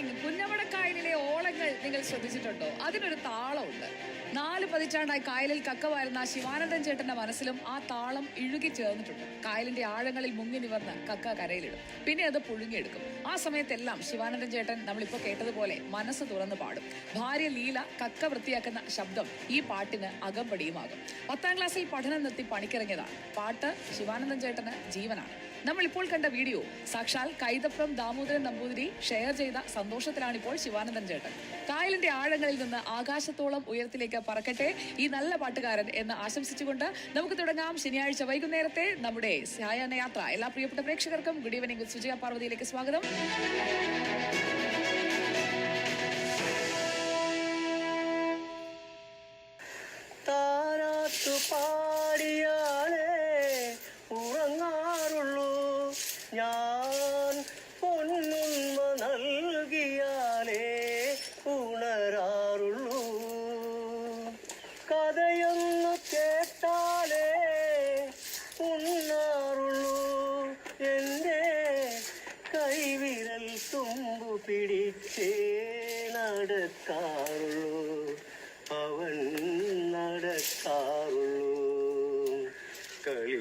Morning പുന്നമടക്കായലിലെ ഓളങ്ങൾ നിങ്ങൾ ശ്രദ്ധിച്ചിട്ടുണ്ടോ? അതിനൊരു താളമുണ്ട്. നാല് പതിറ്റാണ്ടായി കായലിൽ കക്ക വാരുന്ന ശിവാനന്ദൻ ചേട്ടന്റെ മനസ്സിലും ആ താളം ഇഴുകി ചേർന്നിട്ടുണ്ട്. കായലിന്റെ ആഴങ്ങളിൽ മുങ്ങി നിവർന്ന് കക്ക കരയിലിടും. പിന്നെ അത് പുഴുങ്ങിയെടുക്കും. ആ സമയത്തെല്ലാം ശിവാനന്ദൻ ചേട്ടൻ നമ്മളിപ്പോ കേട്ടതുപോലെ മനസ്സ് തുറന്നു പാടും. ഭാര്യ ലീല കക്ക വൃത്തിയാക്കുന്ന ശബ്ദം ഈ പാട്ടിന് അകമ്പടിയുമാകും. പത്താം ക്ലാസ്സിൽ പഠനം നിർത്തി പണിക്കിറങ്ങിയതാണ് പാട്ട് ശിവാനന്ദൻ ചേട്ടന് ജീവനാണ്. നമ്മൾ ഇപ്പോൾ കണ്ട വീഡിയോ സാക്ഷാൽ കൈതപ്രം ദാമോദരൻ നമ്പൂതിരി ഷെയർ ചെയ്ത സന്തോഷത്തിലാണ് ഇപ്പോൾ ശിവാനന്ദൻ ചേട്ടൻ. കായലിന്റെ ആഴങ്ങളിൽ നിന്ന് ആകാശത്തോളം ഉയരത്തിലേക്ക് പറക്കട്ടെ ഈ നല്ല പാട്ടുകാരൻ എന്ന് ആശംസിച്ചുകൊണ്ട് നമുക്ക് തുടങ്ങാം ശനിയാഴ്ച വൈകുന്നേരത്തെ നമ്മുടെ സായാഹ്ന യാത്ര എല്ലാ പ്രിയപ്പെട്ട പ്രേക്ഷകർക്കും ഗുഡ് ഈവനിംഗ് സുജയ പാർവതിയിലേക്ക് സ്വാഗതം. ഞാൻ പൊന്നുമ്മ നൽകിയാലേ ഉണരാറുള്ളൂ. കഥയൊന്നു കേട്ടാലേ ഉണ്ണാറുള്ളൂ. എന്റെ കൈവിരൽ തുമ്പു പിടിച്ചേ നടക്കാറുള്ളൂ. അവൻ നടക്കാറുള്ളൂ. കളി